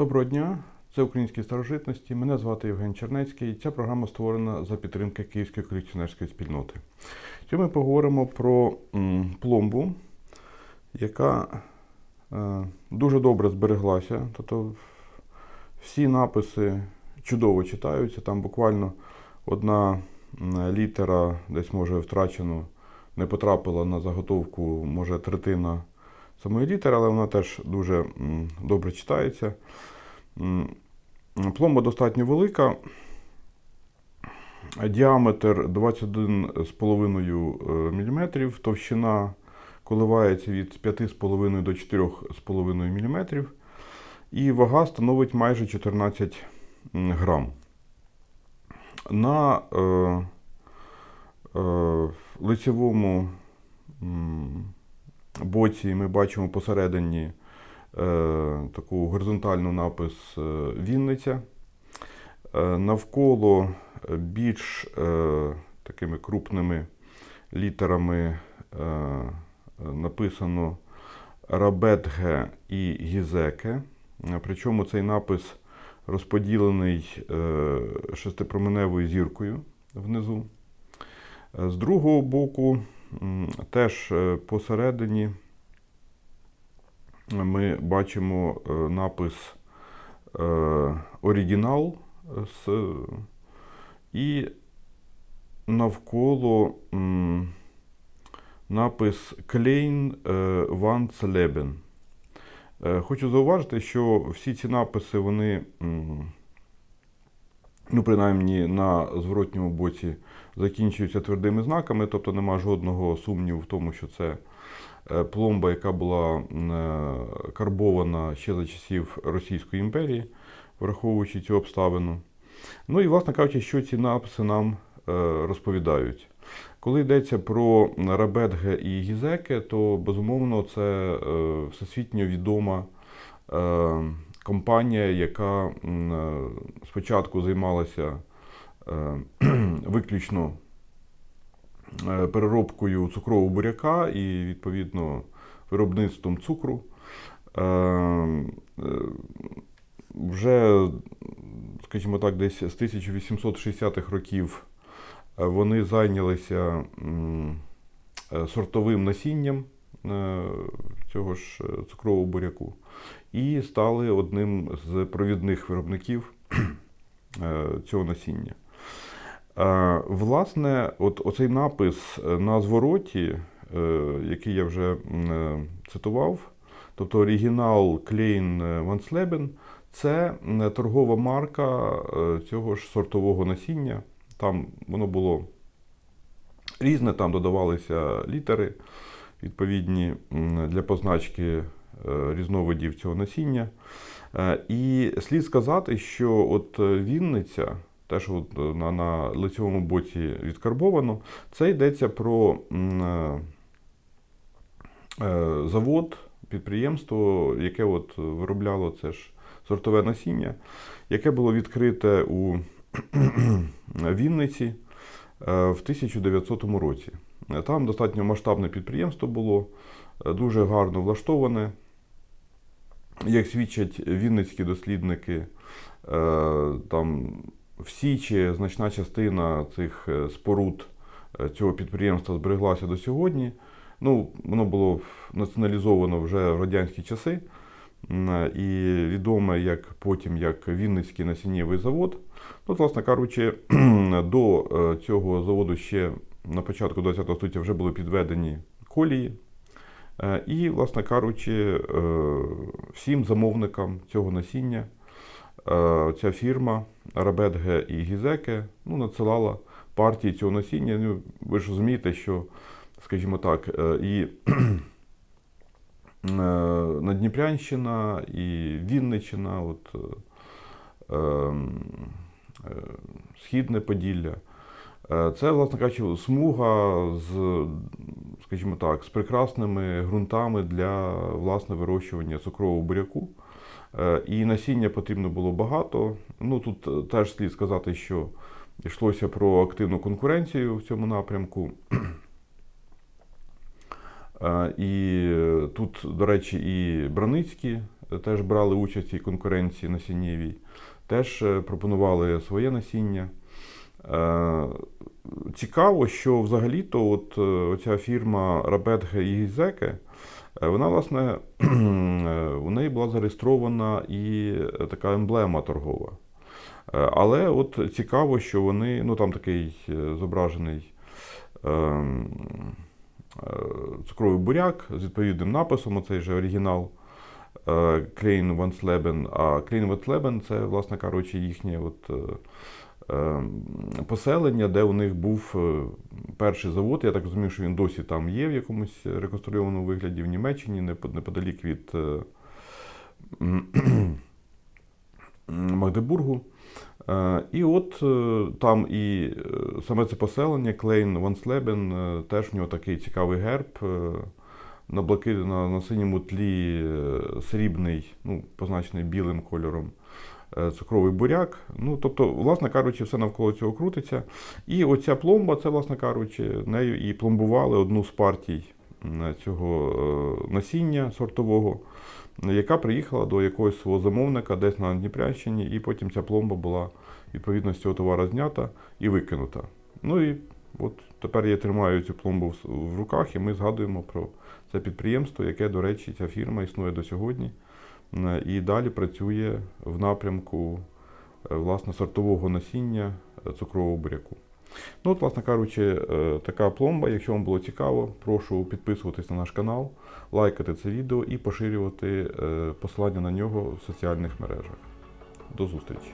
Доброго дня, це українські старожитності. Мене звати Євген Чернецький. Ця програма створена за підтримки Київської колекціонерської спільноти. Сьогодні ми поговоримо про пломбу, яка е, дуже добре збереглася. Тобто всі написи чудово читаються. Там буквально одна літера десь може втрачено, не потрапила на заготовку, може третина самої літери, але вона теж дуже добре читається. Пломба достатньо велика. Діаметр 21,5 мм, товщина коливається від 5,5 до 4,5 мм, і вага становить майже 14 грам. На е, е, лицевому боці ми бачимо посередині е, таку горизонтальну напис е, Вінниця. Е, навколо більш такими крупними літерами написано Рабетге і Гізеке. Причому цей напис розподілений шестипроменевою зіркою внизу. З другого боку, теж е, посередині ми бачимо е, напис е, оригінал з, і навколо напис Klein е, Wans Е, Хочу зауважити, що всі ці написи, вони, ну, принаймні на зворотньому боці, закінчуються твердими знаками, тобто нема жодного сумніву в тому, що це е, пломба, яка була е, карбована ще за часів Російської імперії, враховуючи цю обставину. Ну і, власне кажучи, що ці написи нам е, розповідають. Коли йдеться про Рабетге і Гізеке, то безумовно це всесвітньо відома компанія, яка е, спочатку займалася е, виключно е, переробкою цукрового буряка і, відповідно, виробництвом цукру. Вже, скажімо так, десь з 1860-х років вони зайнялися сортовим насінням цього ж е, цукрового буряку і стали одним з провідних виробників е, цього насіння. Власне, от оцей напис е, на звороті, який я вже цитував, тобто оригінал Klein Wansleben, це торгова марка цього ж сортового насіння. Там воно було різне, там додавалися літери відповідні для позначки е, різновидів цього насіння. Е, І слід сказати, що от е, Вінниця, теж от на, на лицевому боці відкарбовано, це йдеться про завод, підприємство, яке от виробляло це ж сортове насіння, яке було відкрите у Вінниці в 1900 році. Там достатньо масштабне підприємство було, е, дуже гарно влаштоване. Як свідчать вінницькі дослідники, е, там всі чи значна частина цих е, споруд цього підприємства збереглася до сьогодні. Ну, воно було націоналізовано вже в радянські часи. І відоме як потім як Вінницький насіннєвий завод. Ну, власне кажучи, до цього заводу ще на початку ХХ століття вже були підведені колії. Е, І, власне кажучи, е, всім замовникам цього насіння е, ця фірма Рабетге і Гізеке ну, надсилала партії цього насіння. Ну, ви ж розумієте, що, скажімо так, і Надніпрянщина, і Вінниччина, от, е, е, Східне Поділля. Е, Це, власне кажучи, смуга з, скажімо так, з прекрасними ґрунтами для власне вирощування цукрового буряку. Е, І насіння потрібно було багато. Ну тут е, теж слід сказати, що йшлося про активну конкуренцію в цьому напрямку. І тут, до речі, і Браницькі теж брали участь у конкуренції насіннєвій, теж пропонували своє насіння. Е, Цікаво, що взагалі-то от е, оця фірма Рабетге і Гізеке, вона, власне, е, у неї була зареєстрована і така емблема торгова. Але от цікаво, що вони, ну там такий зображений ем, цукровий буряк з відповідним написом, оцей же оригінал Клейн Ванслебен. А Клейн Ванслебен це, власне кажучи, їхнє от, поселення, де у них був е, перший завод. Я так розумію, що він досі там є в якомусь реконструйованому вигляді в Німеччині, неподалік від е, Магдебургу. Е, І от там і саме це поселення, Клейн Ванслебен, теж в нього такий цікавий герб. На, блаки, на, на синьому тлі срібний, ну, позначений білим кольором, цукровий буряк. Ну, тобто, власне кажучи, все навколо цього крутиться. І оця пломба, це, власне кажучи, нею і пломбували одну з партій цього е, насіння сортового яка приїхала до якогось свого замовника десь на Дніпрянщині, і потім ця пломба була відповідно з цього товару знята і викинута. Ну і от тепер я тримаю цю пломбу в руках, і ми згадуємо про це підприємство, яке, до речі, ця фірма існує до сьогодні е, і далі працює в напрямку е, власне сортового насіння е, цукрового буряку. Ну, от, власне кажучи, е, така пломба. Якщо вам було цікаво, прошу підписуватись на наш канал, лайкати це відео і поширювати е, посилання на нього в соціальних мережах. До зустрічі!